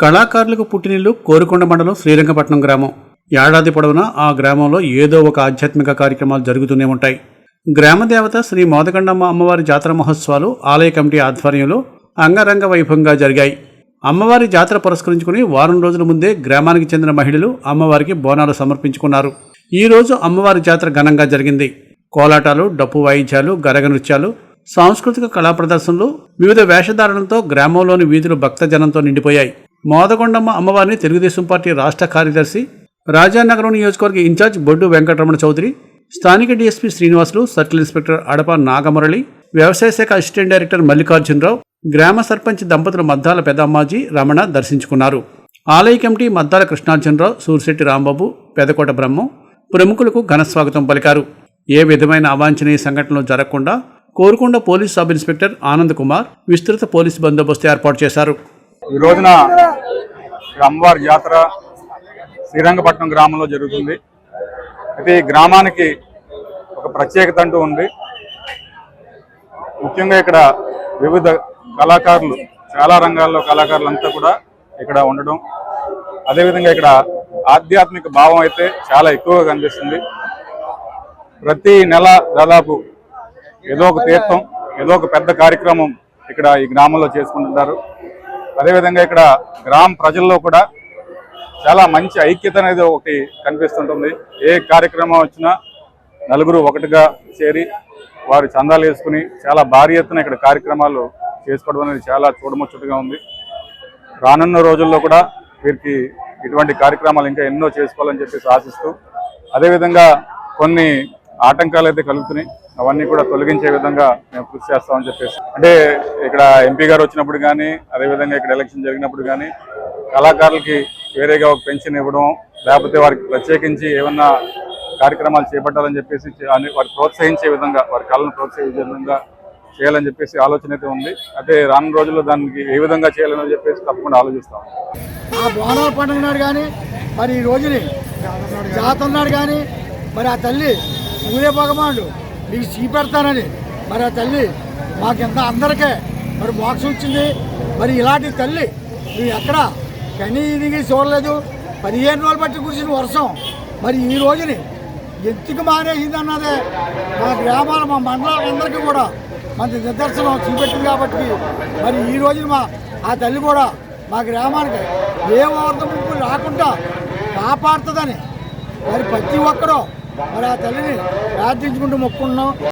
కళాకారులకు పుట్టినిల్లు కోరుకొండ మండలం శ్రీరంగపట్నం గ్రామం. ఏడాది పొడవునా ఆ గ్రామంలో ఏదో ఒక ఆధ్యాత్మిక కార్యక్రమాలు జరుగుతూనే ఉంటాయి. గ్రామదేవత శ్రీ మోదకండమ్మ అమ్మవారి జాతర మహోత్సవాలు ఆలయ కమిటీ ఆధ్వర్యంలో అంగరంగ వైభవంగా జరిగాయి. అమ్మవారి జాతర పురస్కరించుకుని వారం రోజుల ముందే గ్రామానికి చెందిన మహిళలు అమ్మవారికి బోనాలు సమర్పించుకున్నారు. ఈ రోజు అమ్మవారి జాతర ఘనంగా జరిగింది. కోలాటాలు డప్పు వాయిద్యాలు గరగ నృత్యాలు సాంస్కృతిక కళా ప్రదర్శనలు వివిధ వేషధారణలతో గ్రామంలోని వీధులు భక్తజనంతో నిండిపోయాయి. మోదకొండమ్మ అమ్మవారిని తెలుగుదేశం పార్టీ రాష్ట్ర కార్యదర్శి రాజానగరం నియోజకవర్గ ఇన్ఛార్జ్ బొడ్డు వెంకటరమణ చౌదరి స్థానిక DSP Srinivasulu circle inspector Adapa Nagamurali వ్యవసాయ శాఖ అసిస్టెంట్ డైరెక్టర్ మల్లికార్జునరావు గ్రామ సర్పంచ్ దంపతుల మద్దాల పెదమ్మాజీ రమణ దర్శించుకున్నారు. ఆలయ కమిటీ మద్దాల కృష్ణార్జునరావు సూర్శెట్టి రాంబాబు పెదకోట బ్రహ్మం ప్రముఖులకు ఘన స్వాగతం పలికారు. ఏ విధమైన అవాంఛనీయ సంఘటనలు జరగకుండా Korukonda police sub inspector Anand Kumar విస్తృత పోలీస్ బందోబస్తు ఏర్పాటు చేశారు. ఈ రోజున అమ్మవారి జాతర శ్రీరంగపట్నం గ్రామంలో జరుగుతుంది. అయితే ఈ గ్రామానికి ఒక ప్రత్యేకత అంటూ ఉంది. ముఖ్యంగా ఇక్కడ వివిధ కళాకారులు చాలా రంగాల్లో కళాకారులు అంతా కూడా ఇక్కడ ఉండడం. అదేవిధంగా ఇక్కడ ఆధ్యాత్మిక భావం అయితే చాలా ఎక్కువగా కనిపిస్తుంది. ప్రతి నెల దాదాపు ఏదో ఒక తీర్థం ఏదో ఒక పెద్ద కార్యక్రమం ఇక్కడ ఈ గ్రామంలో చేసుకుంటుంటారు. అదేవిధంగా ఇక్కడ గ్రామ ప్రజల్లో కూడా చాలా మంచి ఐక్యత అనేది ఒకటి కనిపిస్తుంటుంది. ఏ కార్యక్రమం వచ్చినా నలుగురు ఒకటిగా చేరి వారు చందాలు వేసుకుని చాలా భారీ ఎత్తున ఇక్కడ కార్యక్రమాలు చేసుకోవడం అనేది చాలా చూడముచ్చటగా ఉంది. రానున్న రోజుల్లో కూడా వీరికి ఇటువంటి కార్యక్రమాలు ఇంకా ఎన్నో చేసుకోవాలని చెప్పేసి ఆశిస్తూ అదేవిధంగా కొన్ని ఆటంకాలు అయితే కలుగుతున్నాయి. అవన్నీ కూడా తొలగించే విధంగా మేము కృషి చేస్తామని చెప్పేసి. అంటే ఇక్కడ ఎంపీ గారు వచ్చినప్పుడు కానీ అదేవిధంగా ఇక్కడ ఎలక్షన్ జరిగినప్పుడు కానీ కళాకారులకి వేరేగా ఒక పెన్షన్ ఇవ్వడం లేకపోతే వారికి ప్రత్యేకించి ఏమన్నా కార్యక్రమాలు చేపట్టాలని చెప్పేసి చే- వారికి ప్రోత్సహించే విధంగా వారి కళను ప్రోత్సహించే విధంగా చేయాలని చెప్పేసి ఆలోచన అయితే ఉంది. అయితే రానున్న రోజుల్లో దానికి ఏ విధంగా చేయాలని చెప్పేసి తప్పకుండా ఆలోచిస్తాం. ఆ బోనాల పండుగ నాడు కానీ మరి ఈ రోజుని జాతర నాడు కానీ మరి ఆ తల్లి ఊరే భగవానుడు. మీకు చీపెడతానని. మరి ఆ తల్లి మాకెంత అందరికీ. మరి మోక్షం వచ్చింది. మరి ఇలాంటి తల్లి నువ్వు ఎక్కడ? కనీ దిగి చూడలేదు. పదిహేను రోజులు బట్టి కురిసిన వర్షం. మరి ఈ రోజుని ఎందుకు మానేసింది అన్నదే మా గ్రామాల మా మండలాలందరికీ కూడా మంచి నిదర్శనం చూపెట్టింది కాబట్టి. మరి ఈ రోజున మా ఆ తల్లి కూడా మా గ్రామానికి ఏ వార్త ముప్పు రాకుండా కాపాడుతుందని. మరి ప్రతి ఒక్కరూ మరి ఆ తల్లిని ప్రార్థించుకుంటూ మొక్కున్నాం